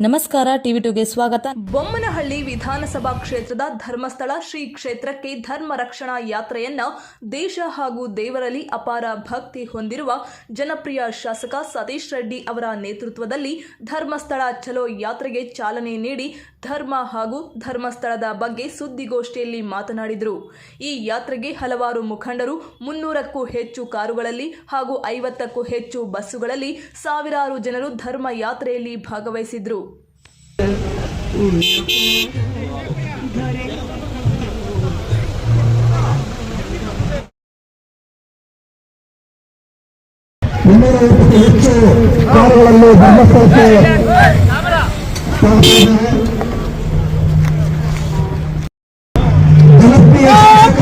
ನಮಸ್ಕಾರ, ಟಿವಿ ಟುಗೆ ಸ್ವಾಗತ. ಬೊಮ್ಮನಹಳ್ಳಿ ವಿಧಾನಸಭಾ ಕ್ಷೇತ್ರದ ಧರ್ಮಸ್ಥಳ ಶ್ರೀ ಕ್ಷೇತ್ರಕ್ಕೆ ಧರ್ಮ ರಕ್ಷಣಾ ಯಾತ್ರೆಯನ್ನ ದೇಶ ಹಾಗೂ ದೇವರಲ್ಲಿ ಅಪಾರ ಭಕ್ತಿ ಹೊಂದಿರುವ ಜನಪ್ರಿಯ ಶಾಸಕ ಸತೀಶ್ ರೆಡ್ಡಿ ಅವರ ನೇತೃತ್ವದಲ್ಲಿ ಧರ್ಮಸ್ಥಳ ಚಲೋ ಯಾತ್ರೆಗೆ ಚಾಲನೆ ನೀಡಿ ಧರ್ಮ ಹಾಗೂ ಧರ್ಮಸ್ಥಳದ ಬಗ್ಗೆ ಸುದ್ದಿಗೋಷ್ಠಿಯಲ್ಲಿ ಮಾತನಾಡಿದರು. ಈ ಯಾತ್ರೆಗೆ ಹಲವಾರು ಮುಖಂಡರು ಮುನ್ನೂರಕ್ಕೂ ಹೆಚ್ಚು ಕಾರುಗಳಲ್ಲಿ ಹಾಗೂ ಐವತ್ತಕ್ಕೂ ಹೆಚ್ಚು ಬಸ್ಸುಗಳಲ್ಲಿ ಸಾವಿರಾರು ಜನರು ಧರ್ಮ ಯಾತ್ರೆಯಲ್ಲಿ ಭಾಗವಹಿಸಿದ್ರು. ಹೆಚ್ಚು ಕಾರುಗಳಲ್ಲಿ ಧರ್ಮಸ್ಥಳಕ್ಕೆ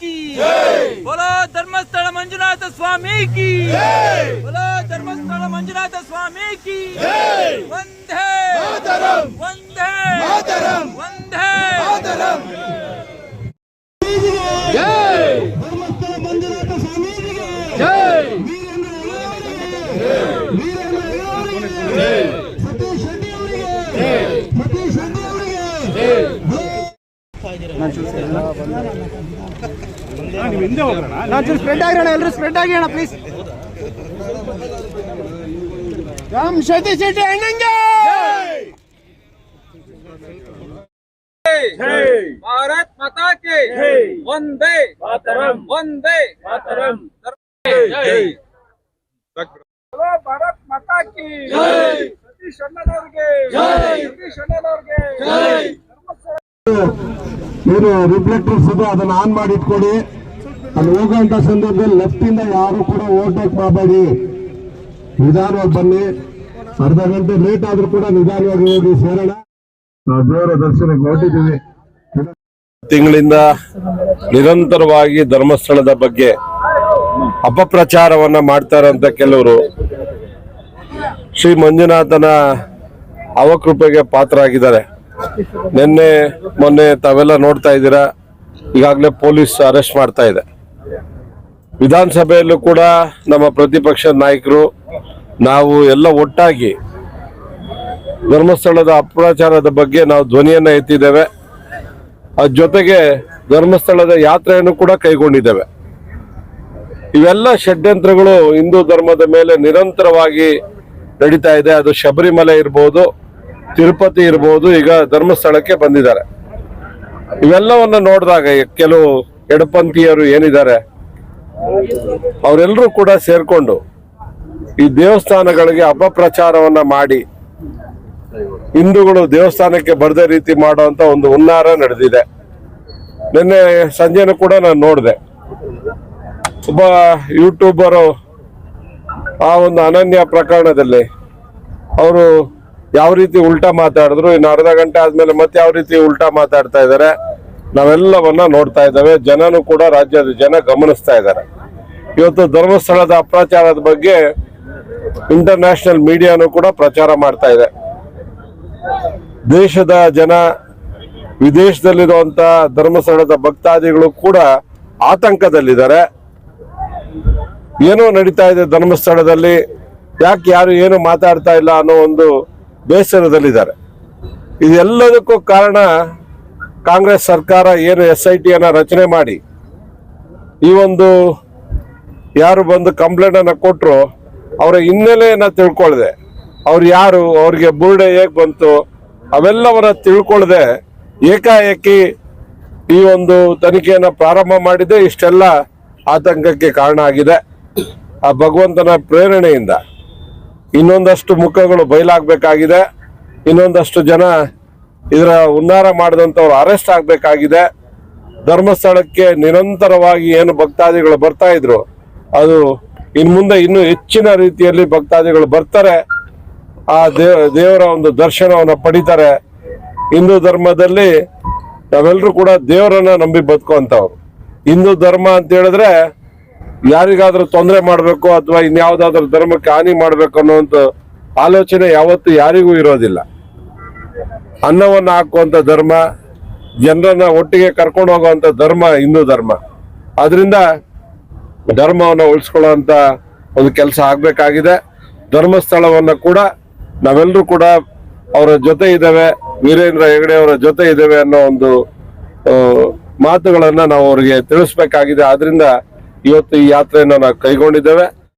ಕಿ. ಬಲೋ ಧರ್ಮಸ್ಥಳ ಮಂಜುನಾಥ ಸ್ವಾಮಿ ಕಿ. ಬಲೋ ಧರ್ಮಸ್ಥಳ ಮಂಜುನಾಥ ಸ್ವಾಮಿ ಕಿ. ವಂದೇ. ವಂದೇ. ವಂದೇ. ಧರ್ಮಸ್ಥಳ ಮಂಜುನಾಥ ಸ್ವಾಮೀಜಿಗೆ. ಸತೀಶ್ ಶೆಟ್ಟಿ ಅವರಿಗೆ. ಸತೀಶ್ ಶೆಟ್ಟಿ ಅವರಿಗೆ. ನಾನು ಚೂರು ನಾನು ಚೂರು ಸ್ಪ್ರೆಡ್ ಆಗಿರೋಣ ಎಲ್ಲರೂ ಸ್ಪ್ರೆಡ್ ಆಗಿರೋಣ ಪ್ಲೀಸ್ ರಾಮ್ ಸತೀಶ್ ಶೆಟ್ಟಿ ಅಣ್ಣಂಗೆ! ಭಾರತ್ ಮಾತಾಕೆ ಒಂದೇ ಮಾತರಂ. ಒಂದೇ ಮಾತರಂ. ಭಾರತ್ ಮಾತಾಕಿ ಸತೀಶ್ ಅಣ್ಣನವ್ರಿಗೆ. ಸತೀಶ್ ಅಣ್ಣನವ್ರಿಗೆ. ಇವರು ರಿಫ್ಲೆಕ್ಟರ್ಸ್ ಇದೆ, ಅದನ್ನ ಆನ್ ಮಾಡಿ ಇಟ್ಕೊಡಿ ಅಲ್ಲಿ ಹೋಗುವಂತ ಸಂದರ್ಭದಲ್ಲಿ ಲೆಫ್ಟ್ ಇಂದ ಯಾರು ಕೂಡ ಓವರ್ಟೇಕ್ ಮಾಡಬೇಡಿ. ನಿಧಾನವಾಗಿ ಬನ್ನಿ. ಅರ್ಧ ಗಂಟೆ ಲೇಟ್ ಆದ್ರೂ ಕೂಡ ನಿಧಾನವಾಗಿ ಹೋಗಿ ಸೇರೋಣ. ದೇವರ ದರ್ಶನಕ್ಕೆ ಹೊರಟಿದ್ದೀವಿ. ತಿಂಗಳಿಂದ ನಿರಂತರವಾಗಿ ಧರ್ಮಸ್ಥಳದ ಬಗ್ಗೆ ಅಪಪ್ರಚಾರವನ್ನ ಮಾಡ್ತಾರಂತ ಕೆಲವರು ಶ್ರೀ ಮಂಜುನಾಥನ ಅವಕೃಪೆಗೆ ಪಾತ್ರರಾಗಿದ್ದಾರೆ. ನಿನ್ನೆ, ಮೊನ್ನೆ ತಾವೆಲ್ಲ ನೋಡ್ತಾ ಇದ್ದೀರಾ? ಈಗಾಗಲೇ ಪೊಲೀಸ್ ಅರೆಸ್ಟ್ ಮಾಡ್ತಾ ಇದೆ. ವಿಧಾನಸಭೆಯಲ್ಲೂ ಕೂಡ ನಮ್ಮ ಪ್ರತಿಪಕ್ಷ ನಾಯಕರು, ನಾವು ಎಲ್ಲ ಒಟ್ಟಾಗಿ ಧರ್ಮಸ್ಥಳದ ಅಪ್ರಾಚಾರದ ಬಗ್ಗೆ ನಾವು ಧ್ವನಿಯನ್ನು ಎತ್ತಿದ್ದೇವೆ. ಅದ್ರ ಜೊತೆಗೆ ಧರ್ಮಸ್ಥಳದ ಯಾತ್ರೆಯನ್ನು ಕೂಡ ಕೈಗೊಂಡಿದ್ದೇವೆ. ಇವೆಲ್ಲ ಷಡ್ಯಂತ್ರಗಳು ಹಿಂದೂ ಧರ್ಮದ ಮೇಲೆ ನಿರಂತರವಾಗಿ ನಡೀತಾ ಇದೆ. ಅದು ಶಬರಿಮಲೆ ಇರ್ಬೋದು ತಿರುಪತಿ ಇರ್ಬೋದು ಈಗ ಧರ್ಮಸ್ಥಳಕ್ಕೆ ಬಂದಿದ್ದಾರೆ. ಇವೆಲ್ಲವನ್ನ ನೋಡಿದಾಗ ಕೆಲವು ಎಡಪಂಥೀಯರು ಏನಿದ್ದಾರೆ, ಅವರೆಲ್ಲರೂ ಕೂಡ ಸೇರ್ಕೊಂಡು ಈ ದೇವಸ್ಥಾನಗಳಿಗೆ ಅಪಪ್ರಚಾರವನ್ನ ಮಾಡಿ, ಹಿಂದೂಗಳು ದೇವಸ್ಥಾನಕ್ಕೆ ಬರದ ರೀತಿ ಮಾಡುವಂತ ಒಂದು ಹುನ್ನಾರ ನಡೆದಿದೆ. ನಿನ್ನೆ ಸಂಜೆನೂ ಕೂಡ ನಾನು ನೋಡಿದೆ. ಒಬ್ಬ ಯೂಟ್ಯೂಬರು ಆ ಒಂದು ಅನನ್ಯ ಪ್ರಕರಣದಲ್ಲಿ ಅವರು ಯಾವ ರೀತಿ ಉಲ್ಟಾ ಮಾತಾಡಿದ್ರು, ಇನ್ನು ಅರ್ಧ ಗಂಟೆ ಆದ್ಮೇಲೆ ಮತ್ತೆ ಯಾವ ರೀತಿ ಉಲ್ಟಾ ಮಾತಾಡ್ತಾ ಇದ್ದಾರೆ, ನಾವೆಲ್ಲವನ್ನ ನೋಡ್ತಾ ಇದ್ದೇವೆ. ಜನನು ಕೂಡ ರಾಜ್ಯದ ಜನ ಗಮನಿಸ್ತಾ ಇದ್ದಾರೆ. ಇವತ್ತು ಧರ್ಮಸ್ಥಳದ ಅಪ್ರಚಾರದ ಬಗ್ಗೆ ಇಂಟರ್ನ್ಯಾಷನಲ್ ಮೀಡಿಯಾನು ಕೂಡ ಪ್ರಚಾರ ಮಾಡ್ತಾ ಇದೆ. ದೇಶದ ಜನ, ವಿದೇಶದಲ್ಲಿರುವಂತ ಧರ್ಮಸ್ಥಳದ ಭಕ್ತಾದಿಗಳು ಕೂಡ ಆತಂಕದಲ್ಲಿದ್ದಾರೆ. ಏನೋ ನಡೀತಾ ಇದೆ ಧರ್ಮಸ್ಥಳದಲ್ಲಿ, ಯಾಕೆ ಯಾರು ಏನು ಮಾತಾಡ್ತಾ ಇಲ್ಲ ಅನ್ನೋ ಒಂದು ಬೇಸರದಲ್ಲಿದ್ದಾರೆ. ಇದೆಲ್ಲದಕ್ಕೂ ಕಾರಣ ಕಾಂಗ್ರೆಸ್ ಸರ್ಕಾರ ಏನು ಎಸ್ ಐ ಟಿಯನ್ನು ರಚನೆ ಮಾಡಿ, ಈ ಒಂದು ಯಾರು ಬಂದು ಕಂಪ್ಲೇಂಟನ್ನು ಕೊಟ್ಟರು ಅವರ ಹಿನ್ನೆಲೆಯನ್ನು ತಿಳ್ಕೊಳ್ದೆ. ಅವ್ರು ಯಾರು, ಅವ್ರಿಗೆ ಬುರುಡೆ ಹೇಗೆ ಬಂತು, ಅವೆಲ್ಲವನ್ನ ತಿಳ್ಕೊಳ್ದೆ. ಏಕಾಏಕಿ ಈ ಒಂದು ತನಿಖೆಯನ್ನು ಪ್ರಾರಂಭ ಮಾಡಿದೆ ಇಷ್ಟೆಲ್ಲ ಆತಂಕಕ್ಕೆ ಕಾರಣ ಆಗಿದೆ. ಆ ಭಗವಂತನ ಪ್ರೇರಣೆಯಿಂದ. ಇನ್ನೊಂದಷ್ಟು ಮುಖಗಳು ಬಯಲಾಗಬೇಕಾಗಿದೆ. ಇನ್ನೊಂದಷ್ಟು ಜನ ಇದರ ಉನ್ನಾರ ಮಾಡಿದಂಥವ್ರು ಅರೆಸ್ಟ್ ಆಗಬೇಕಾಗಿದೆ. ಧರ್ಮಸ್ಥಳಕ್ಕೆ ನಿರಂತರವಾಗಿ ಏನು ಭಕ್ತಾದಿಗಳು ಬರ್ತಾ ಇದ್ರು, ಅದು ಇನ್ನು ಮುಂದೆ ಇನ್ನೂ ಹೆಚ್ಚಿನ ರೀತಿಯಲ್ಲಿ ಭಕ್ತಾದಿಗಳು ಬರ್ತಾರೆ. ಆ ದೇವ ದೇವರ ಒಂದು ದರ್ಶನವನ್ನು ಪಡಿತಾರೆ. ಹಿಂದೂ ಧರ್ಮದಲ್ಲಿ ನಾವೆಲ್ಲರೂ ಕೂಡ ದೇವರನ್ನ ನಂಬಿ ಬದುಕುವಂಥವ್ರು. ಹಿಂದೂ ಧರ್ಮ ಅಂತ ಹೇಳಿದ್ರೆ ಯಾರಿಗಾದ್ರೂ ತೊಂದರೆ ಮಾಡಬೇಕು ಅಥವಾ ಇನ್ಯಾವುದಾದ್ರೂ ಧರ್ಮಕ್ಕೆ ಹಾನಿ ಮಾಡಬೇಕು ಅನ್ನುವಂತ ಆಲೋಚನೆ ಯಾವತ್ತು ಯಾರಿಗೂ ಇರೋದಿಲ್ಲ. ಅನ್ನವನ್ನು ಹಾಕುವಂತ ಧರ್ಮ, ಜನರನ್ನ ಒಟ್ಟಿಗೆ ಕರ್ಕೊಂಡು ಹೋಗುವಂತ ಧರ್ಮ ಹಿಂದೂ ಧರ್ಮ. ಅದರಿಂದ ಧರ್ಮವನ್ನು ಉಳಿಸ್ಕೊಳ್ಳುವಂತ ಒಂದು ಕೆಲಸ ಆಗ್ಬೇಕಾಗಿದೆ. ಧರ್ಮಸ್ಥಳವನ್ನ ಕೂಡ ನಾವೆಲ್ಲರೂ ಕೂಡ ಅವರ ಜೊತೆ ಇದ್ದೇವೆ, ವೀರೇಂದ್ರ ಹೆಗಡೆ ಅವರ ಜೊತೆ ಇದ್ದೇವೆ ಅನ್ನೋ ಒಂದು ಮಾತುಗಳನ್ನ ನಾವು ಅವರಿಗೆ ತಿಳಿಸ್ಬೇಕಾಗಿದೆ. ಆದ್ರಿಂದ ಇವತ್ತು ಈ ಯಾತ್ರೆಯನ್ನು ನಾವು ಕೈಗೊಂಡಿದ್ದೇವೆ.